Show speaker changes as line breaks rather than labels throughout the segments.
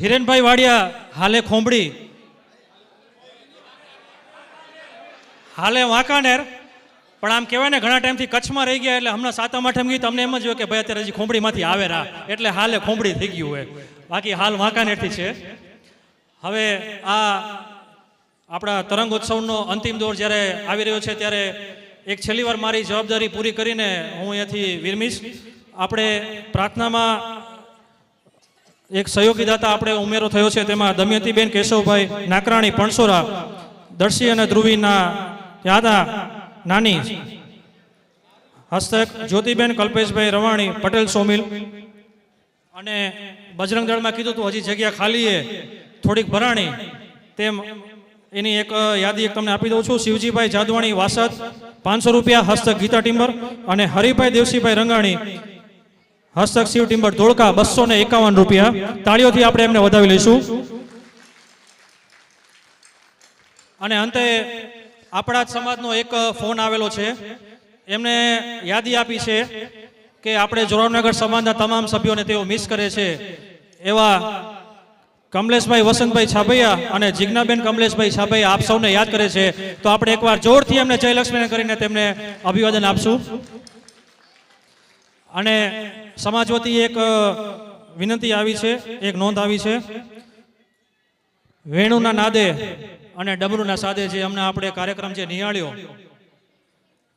હિરેનભાઈ વાડિયા, હાલે ખોંભડી હાલે વાંકાનેર. પણ આમ કહેવાય ને, ઘણા ટાઈમથી કચ્છમાં રહી ગયા એટલે હમણાં સાતમ આઠમ ગીત તમને એમ જ હોય કે ભાઈ, અત્યારે હજી ખોંભડીમાંથી આવે રા. એટલે હાલે ખોંભડી થઈ ગયું હોય. બાકી હાલ વાંકાનેરથી છે. હવે આ આપણા તરંગ ઉત્સવનો અંતિમ દોર જ્યારે આવી રહ્યો છે, ત્યારે એક છેલ્લી વાર મારી જવાબદારી પૂરી કરીને હું અહીંયાથી વિરમીશ. આપણે પ્રાર્થનામાં એક સહયોગી દાતા આપણે ઉમેરો થયો છે, તેમાં દમયંતીબેન કેશવભાઈ નાકરાણી, પણસોરા, દર્શી અને ધ્રુવીના યાદા નાની, હસ્તક, જ્યોતિબેન, કલ્પેશભાઈ, રવાણી, પટેલ, સોમિલ. અને બજરંગ દળમાં કીધું હતું, હજી જગ્યા ખાલી એ થોડીક ભરાણી. તેમ એની એક યાદી એક તમને આપી દઉં છું. શિવજીભાઈ જાદવાણી, વાસદ, પાંચસો રૂપિયા હસ્તક ગીતા ટિમ્બર અને હરિભાઈ દેવસીભાઈ રંગાણી હસ્તક શિવ ટિમ્બર ધોળકા બસો ને એકાવન રૂપિયા. તાળીઓથી આપણે એમને વધાવી લઈશું. અને અંતે આપણા જ સમાજનો એક ફોન આવેલો છે. એમને યાદી આપી છે કે આપણે જોરાવનગર સમાજના તમામ સભ્યોને તેઓ મિસ કરે છે. એવા કમલેશભાઈ, વસંતભાઈ છાભૈયા અને જિજ્ઞાબેન કમલેશભાઈ છાભૈયા આપ સૌને યાદ કરે છે. તો આપણે એકવાર જોરથી એમને જયલક્ષ્મીને કરીને તેમને અભિવાદન આપશું. અને સમાજ વતી એક વિનંતી આવી છે, એક નોંધ આવી છે. વેણુના નાદે અને ડમરુના સાદે જે હમણાં આપણે કાર્યક્રમ જે નિહાળ્યો,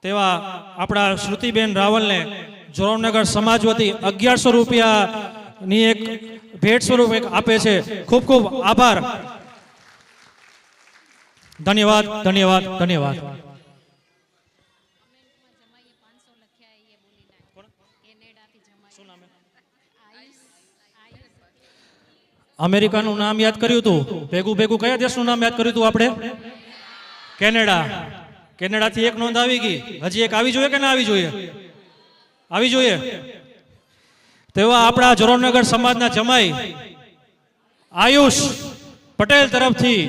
તેવા આપણા શ્રુતિબેન રાવલને જોરમનગર સમાજ વતી અગિયારસો રૂપિયાની એક ભેટ સ્વરૂપ એક આપે છે. ખૂબ ખૂબ આભાર. ધન્યવાદ ધન્યવાદ ધન્યવાદ. અમેરિકાનું નામ યાદ કર્યું હતું ભેગું ભેગું કયા દેશનું નામ યાદ કર્યું હતું આપણે? કેનેડા. કેનેડાથી એક નોંધ આવી ગઈ. હજી એક આવી જોઈએ કે ના આવી જોઈએ? આવી જોઈએ. તેવા આપણા જોરાવનગર સમાજના જમાઈ, આયુષ પટેલ તરફથી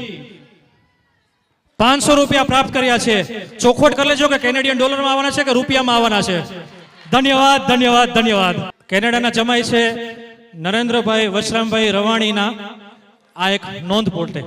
પાંચસો રૂપિયા પ્રાપ્ત કર્યા છે. ચોખવટ કરી લેજો કે કેનેડિયન ડોલરમાં આવવાના છે કે રૂપિયામાં આવવાના છે? ધન્યવાદ ધન્યવાદ ધન્યવાદ. કેનેડાના જમાઈ છે નરેન્દ્રભાઈ વશરામભાઈ રવાણીના આ એક નોંધ પોર્ટે